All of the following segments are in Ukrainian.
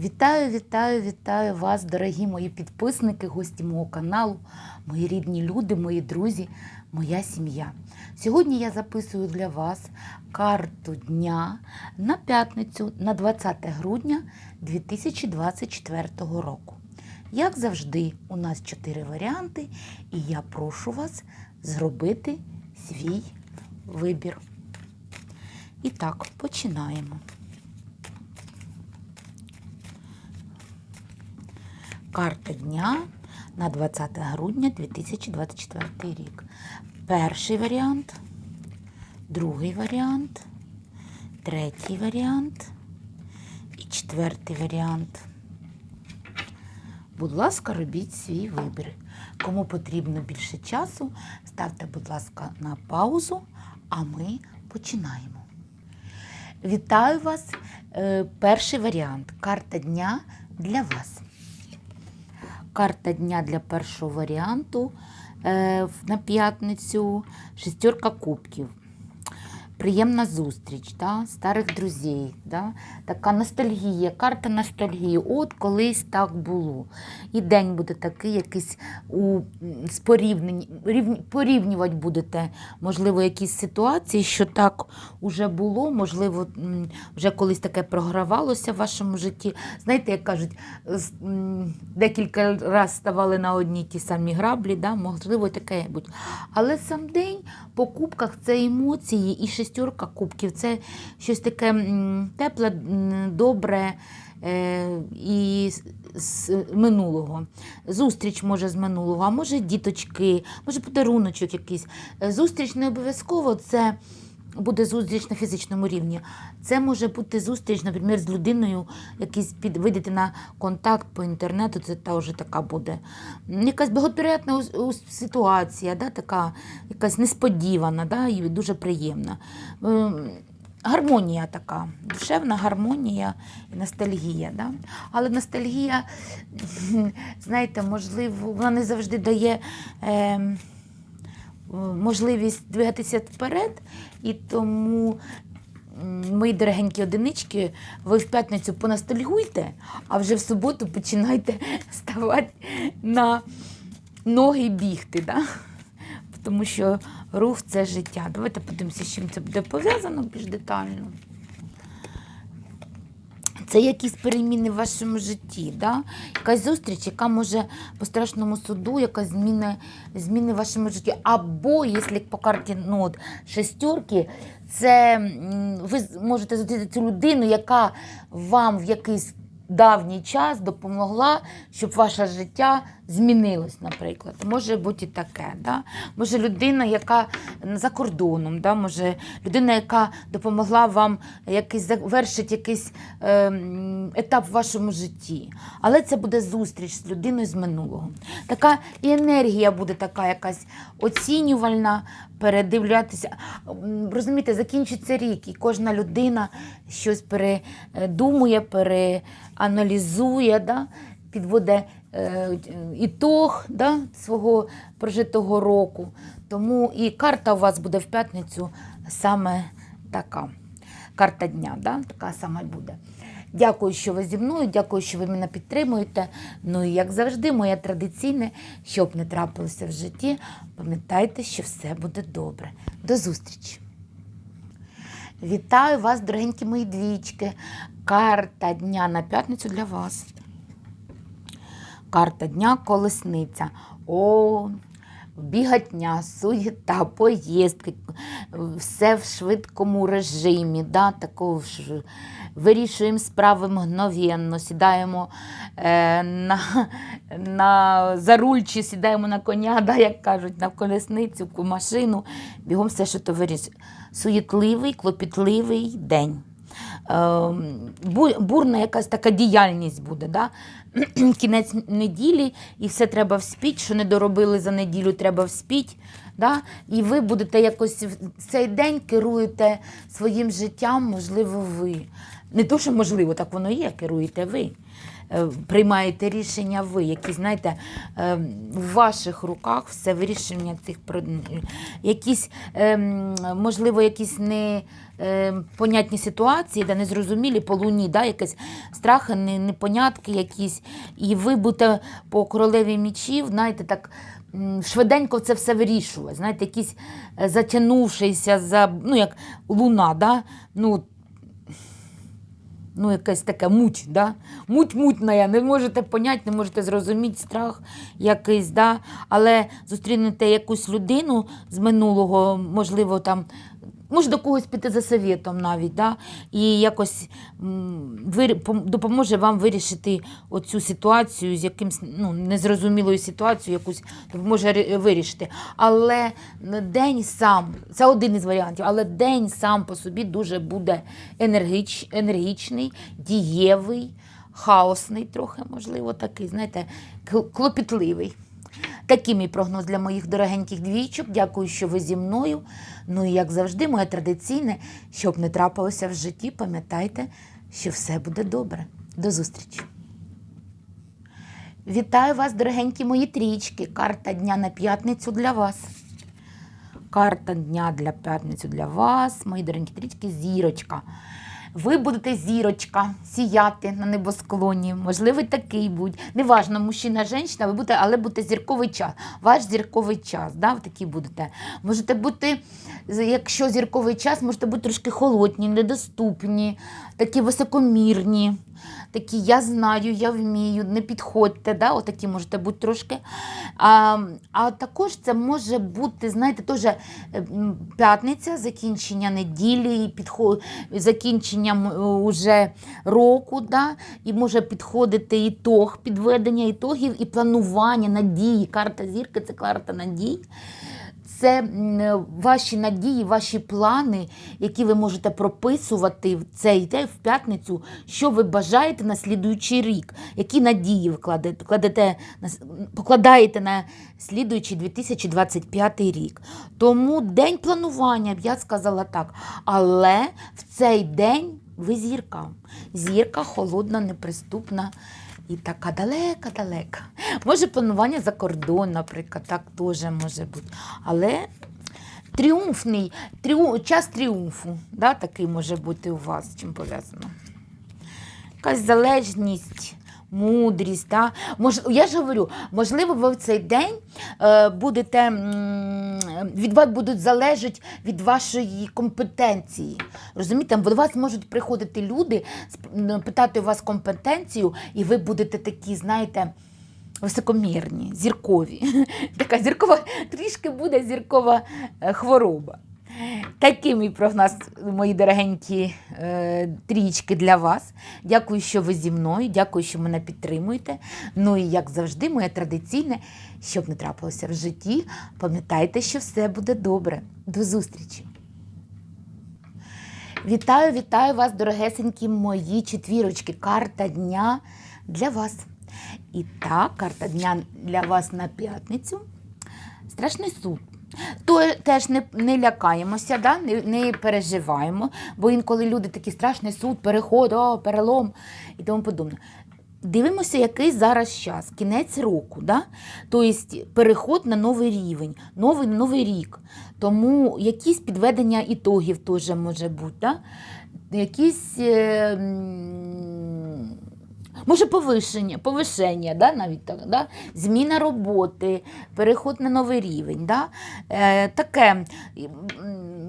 Вітаю, вітаю, вітаю вас, дорогі мої підписники, гості мого каналу, мої рідні люди, мої друзі, моя сім'я. Сьогодні я записую для вас карту дня на п'ятницю на 20 грудня 2024 року. Як завжди, у нас чотири варіанти, і я прошу вас зробити свій вибір. І так, починаємо. Карта дня на 20 грудня 2024 рік. Перший варіант, другий варіант, третій варіант і четвертий варіант. Будь ласка, робіть свій вибір. Кому потрібно більше часу, ставте, будь ласка, на паузу, а ми починаємо. Вітаю вас! Е, Перший варіант. Карта дня для вас. Карта дня для першого варіанту е, на п'ятницю шестерка кубків. Приємна зустріч, да? старих друзів, да? така ностальгія, карта ностальгії. От колись так було. І день буде такий, якийсь у рівні- порівнювати будете, можливо, якісь ситуації, що так уже було, можливо, вже колись таке програвалося в вашому житті. Знаєте, як кажуть, декілька разів ставали на одні ті самі граблі, да? можливо, таке будь. Але сам день по кубках це емоції і шестерка кубків. Це щось таке тепле, добре е, і з- з минулого. Зустріч може з минулого, а може діточки, може подаруночок якийсь. Е, Зустріч не обов'язково це. Буде зустріч на фізичному рівні. Це може бути зустріч, наприклад, з людиною, якийсь під вийдете на контакт по інтернету, це та вже така буде. Якась ус- ситуація, да, така, якась несподівана, да, і дуже приємна. Ем, Гармонія така, душевна гармонія і ностальгія. Да? Але ностальгія, знаєте, можливо, вона не завжди дає. ем, можливість двигатися вперед, і тому, мої дорогенькі одинички, ви в п'ятницю поностальгуйте, а вже в суботу починайте ставати на ноги і бігти. Да? Тому що рух це життя. Давайте подивимося, з чим це буде пов'язано більш детально. Це якісь переміни в вашому житті, да? якась зустріч, яка може по страшному суду, якась зміни, зміни в вашому житті. Або, якщо по карті ну, от, шестерки, це ви можете зустріти цю людину, яка вам в якийсь давній час допомогла, щоб ваше життя змінилось, наприклад. Може бути і таке. Да? Може людина, яка за кордоном, да? може людина, яка допомогла вам якийсь завершити якийсь е, етап в вашому житті. Але це буде зустріч з людиною з минулого. Така і енергія буде така якась оцінювальна, передивлятися. Розумієте, закінчиться рік, і кожна людина щось передумує, переаналізує, да? підводить е, ітог да? свого прожитого року. Тому і карта у вас буде в п'ятницю саме така. Карта дня, да? така саме буде. Дякую, що ви зі мною, дякую, що ви мене підтримуєте. Ну і як завжди, моє традиційне, щоб не трапилося в житті, пам'ятайте, що все буде добре. До зустрічі! Вітаю вас, дорогенькі мої двічки. Карта дня на п'ятницю для вас. Карта дня колесниця. О, бігатня, суєта, поїздки, все в швидкому режимі. Да, такого ж, вирішуємо справи мгновенно, сідаємо е, на, на за руль чи сідаємо на коня, да, як кажуть, на колесницю, машину. Бігом все, що то вирішує. Суєтливий, клопітливий день. Ем, бурна якась така діяльність буде. Да? Кінець неділі, і все треба вспіть, що не доробили за неділю, треба вспіть. Да? І ви будете якось в цей день керуєте своїм життям, можливо, ви. не то, що можливо, так воно є, керуєте ви. Е, Приймаєте рішення ви, які, знаєте, е, в ваших руках все вирішення цих якісь, ем, можливо, якісь не ем, понятні ситуації, де незрозумілі по луні, да, якісь страхи, непонятки якісь. І ви будете по королеві мічів, знаєте, так швиденько це все вирішувати. Знаєте, якісь е, затягнувшися за, ну, як луна, да? ну, ну, якась така муть, да? муть мутна, не можете поняти, не можете зрозуміти страх якийсь, да? але зустрінете якусь людину з минулого, можливо, там. Може до когось піти за советом навіть, да? і якось допоможе вам вирішити оцю ситуацію з якимсь ну, незрозумілою ситуацією, якусь допоможе вирішити. Але день сам, це один із варіантів, але день сам по собі дуже буде енергіч, енергічний, дієвий, хаосний, трохи, можливо, такий, знаєте, клопітливий. Такий мій прогноз для моїх дорогеньких двійчок. Дякую, що ви зі мною. Ну і як завжди, моє традиційне, щоб не трапилося в житті, пам'ятайте, що все буде добре. До зустрічі! Вітаю вас, дорогенькі мої трічки. Карта дня на п'ятницю для вас. Карта дня для п'ятницю для вас, мої дорогенькі трічки, зірочка. Ви будете зірочка сіяти на небосклоні. Можливо, такий будь. Неважно, мужчина, жінка, ви будете, але будете зірковий час. Ваш зірковий час. Да, ви такі будете. Можете бути, якщо зірковий час, можете бути трошки холодні, недоступні, такі високомірні. Такі я знаю, я вмію, не підходьте, да? отакі можете бути трошки. А, а також це може бути, знаєте, теж е, п'ятниця, закінчення неділі, підход... закінченням е, уже року, да? і може підходити ітог, підведення ітогів і планування, надії. Карта зірки це карта надій. Це ваші надії, ваші плани, які ви можете прописувати в цей день, в п'ятницю, що ви бажаєте на слідуючий рік, які надії ви кладете, кладете, покладаєте на слідуючий 2025 рік. Тому день планування, б я сказала так. Але в цей день ви зірка. Зірка холодна, неприступна. І така далека-далека. Може, планування за кордон, наприклад, так теж може бути. Але тріумфний, тріу, час тріумфу, да, такий може бути у вас, чим пов'язано. Якась залежність, мудрість. Да? Мож, я ж говорю, можливо, ви в цей день е, будете, м, від вас будуть залежати від вашої компетенції. Розумієте, до вас можуть приходити люди, питати у вас компетенцію, і ви будете такі, знаєте, високомірні, зіркові. Така зіркова, трішки буде зіркова е, хвороба. Такий мій прогноз, мої дорогенькі е, трічки для вас. Дякую, що ви зі мною. Дякую, що мене підтримуєте. Ну і як завжди, моє традиційне, щоб не трапилося в житті, пам'ятайте, що все буде добре. До зустрічі! Вітаю, вітаю вас, дорогесенькі мої четвірочки. Карта дня для вас. І так, карта дня для вас на п'ятницю. Страшний суд. То теж не, не лякаємося, да? не, не переживаємо, бо інколи люди такі страшний суд, переход, о, перелом і тому подобне. Дивимося, який зараз час, кінець року, да? тобто переход на новий рівень, новий новий рік. Тому якісь підведення ітогів теж може бути. Да? Якісь. Е, Може, повишення, повишення, да, навіть так, да? зміна роботи, переход на новий рівень. Да? Е, таке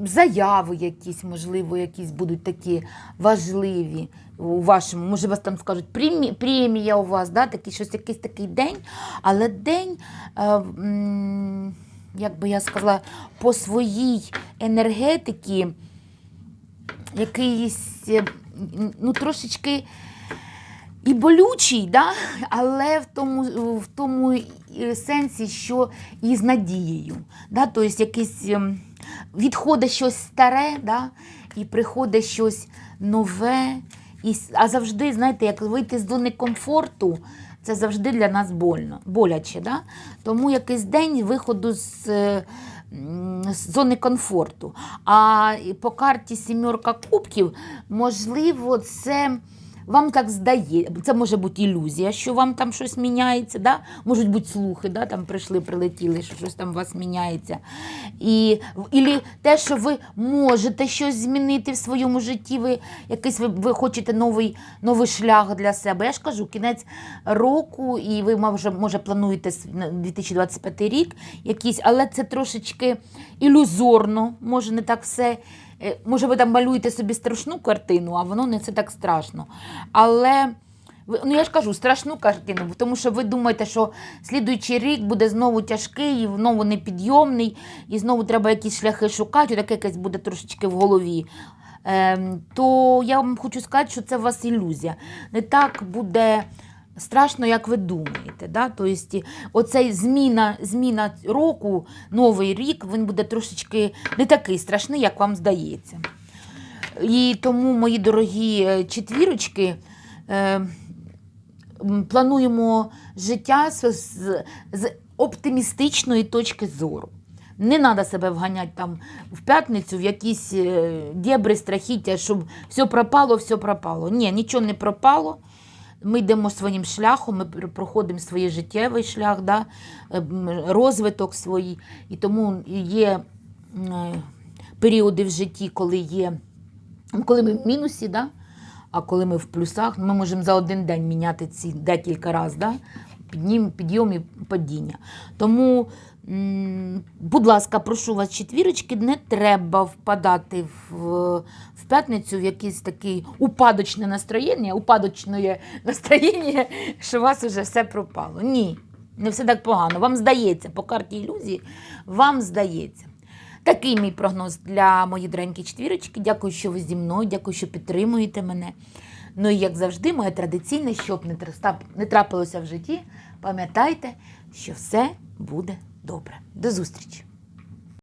заяви якісь, можливо, якісь будуть такі важливі у вашому. Може, вас там скажуть, премі- премія у вас, да? такий, щось, якийсь такий день, але день. Е, як би я сказала, по своїй енергетиці якийсь е, ну, трошечки і болючий, да? але в тому, в тому е, сенсі, що і з надією. Да? Тобто якесь ем, відходить щось старе, да? і приходить щось нове. І, а завжди, знаєте, як вийти з зони комфорту, це завжди для нас больно, боляче. Да? Тому якийсь день виходу з е, з зони комфорту. А по карті сімерка кубків, можливо, це. Вам так здає, це може бути ілюзія, що вам там щось міняється, да? можуть бути слухи, да? там прийшли, прилетіли, що щось там у вас міняється. І, і те, що ви можете щось змінити в своєму житті, ви, якийсь, ви, ви хочете новий, новий шлях для себе. Я ж кажу, кінець року, і ви може, може плануєте на 2025 рік якийсь, але це трошечки ілюзорно, може не так все. Е, Може, ви там малюєте собі страшну картину, а воно не це так страшно. Але ну я ж кажу, страшну картину, тому що ви думаєте, що слідуючий рік буде знову тяжкий, і знову непідйомний, і знову треба якісь шляхи шукати, таке якесь буде трошечки в голові. Ем, то я вам хочу сказати, що це у вас ілюзія. Не так буде страшно, як ви думаєте. Да? Тобто, оцей зміна, зміна року, новий рік, він буде трошечки не такий страшний, як вам здається. І тому, мої дорогі е, четвірочки, е, плануємо життя з, з, оптимістичної точки зору. Не треба себе вганяти там в п'ятницю в якісь е, дєбри, страхіття, щоб все пропало, все пропало. Ні, нічого не пропало. Ми йдемо своїм шляхом, ми проходимо свій життєвий шлях, да, е, розвиток свій. І тому є е, періоди в житті, коли є, коли ми в мінусі, да, а коли ми в плюсах, ми можемо за один день міняти ці декілька разів. Да? Підйом і падіння. Тому, будь ласка, прошу вас, четвірочки, не треба впадати в, в п'ятницю в якесь таке упадочне настроєння, упадочне настроєння, що у вас вже все пропало. Ні, не все так погано. Вам здається, по карті ілюзії, вам здається. Такий мій прогноз для моєї доренькі четвірочки. Дякую, що ви зі мною, дякую, що підтримуєте мене. Ну і як завжди, моє традиційне, щоб не трапилося в житті, пам'ятайте, що все буде добре. До зустрічі!